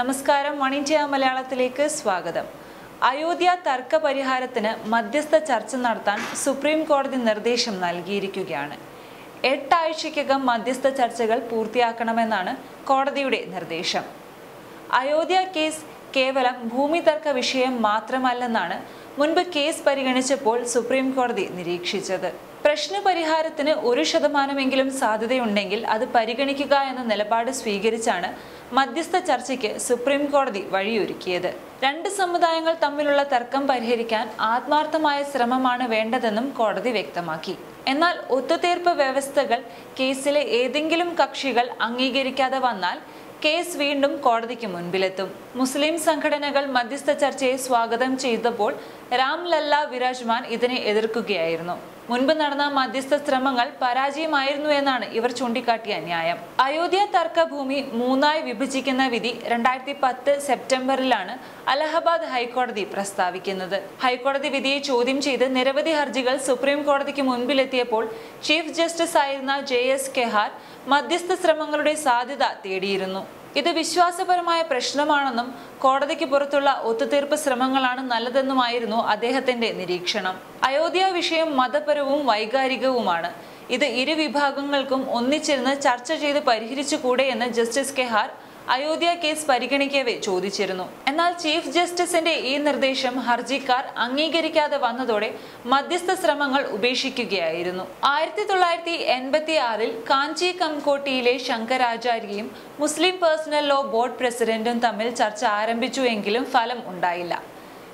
നമസ്കാരം. വൺ മലയാളത്തിലേക്ക് സ്വാഗതം. അയോധ്യ തർക്ക പരിഹാരത്തിന് മധ്യസ്ഥ ചർച്ച നടത്താൻ സുപ്രീം കോടതി നിർദ്ദേശം നൽകിയിരിക്കുകയാണ്. എട്ടാഴ്ചയ്ക്കകം മധ്യസ്ഥ ചർച്ചകൾ പൂർത്തിയാക്കണമെന്നാണ് കോടതിയുടെ നിർദ്ദേശം. അയോധ്യ കേസ് കേവലം ഭൂമി തർക്ക വിഷയം മാത്രമല്ലെന്നാണ് മുൻപ് കേസ് പരിഗണിച്ചപ്പോൾ സുപ്രീം കോടതി നിരീക്ഷിച്ചത്. പ്രശ്ന പരിഹാരത്തിന് ഒരു ശതമാനമെങ്കിലും സാധ്യതയുണ്ടെങ്കിൽ അത് പരിഗണിക്കുക എന്ന നിലപാട് സ്വീകരിച്ചാണ് മധ്യസ്ഥ ചർച്ചയ്ക്ക് സുപ്രീം കോടതി വഴിയൊരുക്കിയത്. രണ്ട് സമുദായങ്ങൾ തമ്മിലുള്ള തർക്കം പരിഹരിക്കാൻ ആത്മാർത്ഥമായ ശ്രമമാണ് വേണ്ടതെന്നും കോടതി വ്യക്തമാക്കി. എന്നാൽ ഒത്തുതീർപ്പ് വ്യവസ്ഥകൾ കേസിലെ ഏതെങ്കിലും കക്ഷികൾ അംഗീകരിക്കാതെ വന്നാൽ കേസ് വീണ്ടും കോടതിക്ക് മുൻപിലെത്തും. മുസ്ലിം സംഘടനകൾ മധ്യസ്ഥ ചർച്ചയെ സ്വാഗതം ചെയ്തപ്പോൾ രാം ലല്ല വിരാജ്മാൻ ഇതിനെ എതിർക്കുകയായിരുന്നു. മുൻപ് നടന്ന മധ്യസ്ഥ ശ്രമങ്ങൾ പരാജയമായിരുന്നു എന്നാണ് ഇവർ ചൂണ്ടിക്കാട്ടിയ ന്യായം. അയോധ്യ തർക്കഭൂമി മൂന്നായി വിഭജിക്കുന്ന വിധി രണ്ടായിരത്തി പത്ത് സെപ്റ്റംബറിലാണ് അലഹബാദ് ഹൈക്കോടതി പ്രസ്താവിക്കുന്നത്. ഹൈക്കോടതി വിധിയെ ചോദ്യം ചെയ്ത് നിരവധി ഹർജികൾ സുപ്രീം കോടതിക്ക് മുൻപിലെത്തിയപ്പോൾ ചീഫ് ജസ്റ്റിസ് ആയിരുന്ന ജെ എസ് കെഹാർ മധ്യസ്ഥ ശ്രമങ്ങളുടെ സാധ്യത തേടിയിരുന്നു. ഇത് വിശ്വാസപരമായ പ്രശ്നമാണെന്നും കോടതിക്ക് പുറത്തുള്ള ഒത്തുതീർപ്പ് ശ്രമങ്ങളാണ് നല്ലതെന്നുമായിരുന്നു അദ്ദേഹത്തിന്റെ നിരീക്ഷണം. അയോധ്യ വിഷയം മതപരവും വൈകാരികവുമാണ്. ഇത് ഇരു വിഭാഗങ്ങൾക്കും ഒന്നിച്ചിരുന്ന് ചർച്ച ചെയ്ത് പരിഹരിച്ചുകൂടെ എന്ന് ജസ്റ്റിസ് കെഹാർ അയോധ്യ കേസ് പരിഗണിക്കവേ ചോദിച്ചിരുന്നു. എന്നാൽ ചീഫ് ജസ്റ്റിസിന്റെ ഈ നിർദ്ദേശം ഹർജിക്കാർ അംഗീകരിക്കാതെ വന്നതോടെ മധ്യസ്ഥ ശ്രമങ്ങൾ ഉപേക്ഷിക്കുകയായിരുന്നു. ആയിരത്തി തൊള്ളായിരത്തി എൺപത്തി ആറിൽ കാഞ്ചി കംകോട്ടിയിലെ ശങ്കരാചാര്യയും മുസ്ലിം പേഴ്സണൽ ലോ ബോർഡ് പ്രസിഡന്റും തമ്മിൽ ചർച്ച ആരംഭിച്ചുവെങ്കിലും ഫലം ഉണ്ടായില്ല.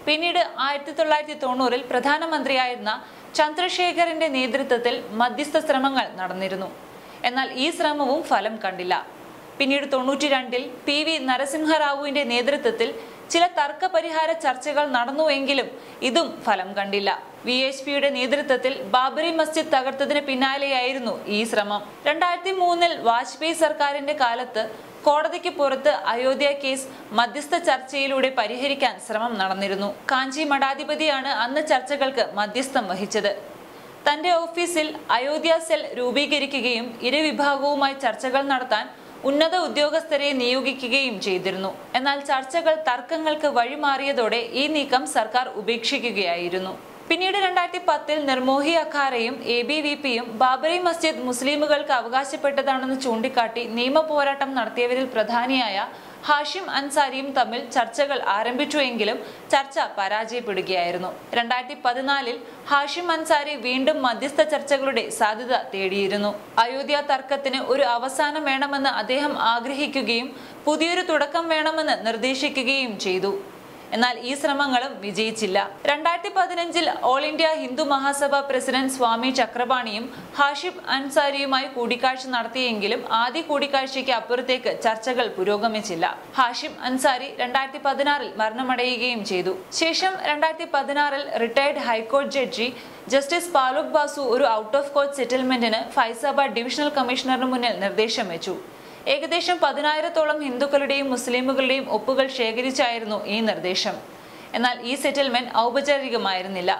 പിന്നീട് ആയിരത്തി തൊള്ളായിരത്തി തൊണ്ണൂറിൽ പ്രധാനമന്ത്രിയായിരുന്ന ചന്ദ്രശേഖരന്റെ നേതൃത്വത്തിൽ മധ്യസ്ഥ ശ്രമങ്ങൾ നടന്നിരുന്നു. എന്നാൽ ഈ ശ്രമവും ഫലം കണ്ടില്ല. പിന്നീട് തൊണ്ണൂറ്റി രണ്ടിൽ പി വി നരസിംഹറാവുവിന്റെ നേതൃത്വത്തിൽ ചില തർക്ക പരിഹാര ചർച്ചകൾ നടന്നുവെങ്കിലും ഇതും ഫലം കണ്ടില്ല. വി എച്ച് പിയുടെ നേതൃത്വത്തിൽ ബാബറി മസ്ജിദ് തകർത്തതിന് പിന്നാലെയായിരുന്നു ഈ ശ്രമം. രണ്ടായിരത്തി മൂന്നിൽ വാജ്പേയി സർക്കാരിന്റെ കാലത്ത് കോടതിക്ക് പുറത്ത് അയോധ്യ കേസ് മധ്യസ്ഥ ചർച്ചയിലൂടെ പരിഹരിക്കാൻ ശ്രമം നടന്നിരുന്നു. കാഞ്ചി മഠാധിപതിയാണ് അന്ന് ചർച്ചകൾക്ക് മധ്യസ്ഥം വഹിച്ചത്. തന്റെ ഓഫീസിൽ അയോധ്യ സെൽ രൂപീകരിക്കുകയും ഇരുവിഭാഗവുമായി ചർച്ചകൾ നടത്താൻ ഉന്നത ഉദ്യോഗസ്ഥരെ നിയോഗിക്കുകയും ചെയ്തിരുന്നു. എന്നാൽ ചർച്ചകൾ തർക്കങ്ങൾക്ക് വഴിമാറിയതോടെ ഈ നീക്കം സർക്കാർ ഉപേക്ഷിക്കുകയായിരുന്നു. പിന്നീട് രണ്ടായിരത്തി പത്തിൽ നിർമോഹി അഖാരയും എ ബി വി പിയും ബാബറി മസ്ജിദ് മുസ്ലിമുകൾക്ക് അവകാശപ്പെട്ടതാണെന്ന് ചൂണ്ടിക്കാട്ടി നിയമ പോരാട്ടം നടത്തിയവരിൽ പ്രധാനിയായ ഹാഷിം അൻസാരിയും തമ്മിൽ ചർച്ചകൾ ആരംഭിച്ചുവെങ്കിലും ചർച്ച പരാജയപ്പെടുകയായിരുന്നു. രണ്ടായിരത്തി പതിനാലിൽ ഹാഷിം അൻസാരി വീണ്ടും മധ്യസ്ഥ ചർച്ചകളുടെ സാധ്യത തേടിയിരുന്നു. അയോധ്യ തർക്കത്തിന് ഒരു അവസാനം വേണമെന്ന് അദ്ദേഹം ആഗ്രഹിക്കുകയും പുതിയൊരു തുടക്കം വേണമെന്ന് നിർദ്ദേശിക്കുകയും ചെയ്തു. എന്നാൽ ഈ ശ്രമങ്ങളും വിജയിച്ചില്ല. രണ്ടായിരത്തി പതിനഞ്ചിൽ all India Hindu Mahasabha president Swami ചക്രപാണിയും Hashib അൻസാരിയുമായി കൂടിക്കാഴ്ച നടത്തിയെങ്കിലും ആദ്യ കൂടിക്കാഴ്ചയ്ക്ക് അപ്പുറത്തേക്ക് ചർച്ചകൾ പുരോഗമിച്ചില്ല. ഹാഷിബ് അൻസാരി രണ്ടായിരത്തി പതിനാറിൽ മരണമടയുകയും ചെയ്തു. ശേഷം രണ്ടായിരത്തി പതിനാറിൽ റിട്ടയർഡ് ഹൈക്കോടതി ജഡ്ജി ജസ്റ്റിസ് പാലുക് ബാസു ഒരു ഔട്ട് ഓഫ് കോർട്ട് സെറ്റിൽമെന്റിന് ഫൈസാബാദ് ഡിവിഷണൽ കമ്മീഷണറിന് മുന്നിൽ നിർദ്ദേശം വെച്ചു. ഏകദേശം പതിനായിരത്തോളം ഹിന്ദുക്കളുടെയും മുസ്ലിമുകളുടെയും ഒപ്പുകൾ ശേഖരിച്ചായിരുന്നു ഈ നിർദ്ദേശം. എന്നാൽ ഈ സെറ്റിൽമെന്റ് ഔപചാരികമായിരുന്നില്ല.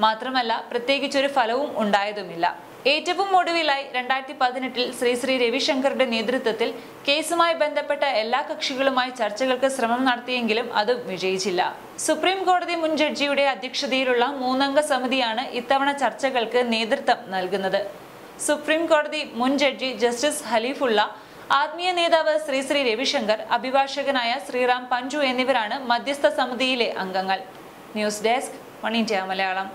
മാത്രമല്ല പ്രത്യേകിച്ചൊരു ഫലവും ഉണ്ടായതുമില്ല. ഏറ്റവും ഒടുവിലായി രണ്ടായിരത്തി പതിനെട്ടിൽ ശ്രീ ശ്രീ രവിശങ്കറുടെ നേതൃത്വത്തിൽ കേസുമായി ബന്ധപ്പെട്ട എല്ലാ കക്ഷികളുമായി ചർച്ചകൾക്ക് ശ്രമം നടത്തിയെങ്കിലും അത് വിജയിച്ചില്ല. സുപ്രീം കോടതി മുൻ ജഡ്ജിയുടെ അധ്യക്ഷതയിലുള്ള മൂന്നംഗ സമിതിയാണ് ഇത്തവണ ചർച്ചകൾക്ക് നേതൃത്വം നൽകുന്നത്. സുപ്രീം കോടതി മുൻ ജഡ്ജി ജസ്റ്റിസ് ഹലീഫുള്ള ആത്മീയ നേതാവ് ശ്രീ ശ്രീ രവിശങ്കർ അഭിഭാഷകനായ ശ്രീറാം പഞ്ചു എന്നിവരാണ് മധ്യസ്ഥ സമിതിയിലെ അംഗങ്ങൾ. News desk one Malayalam.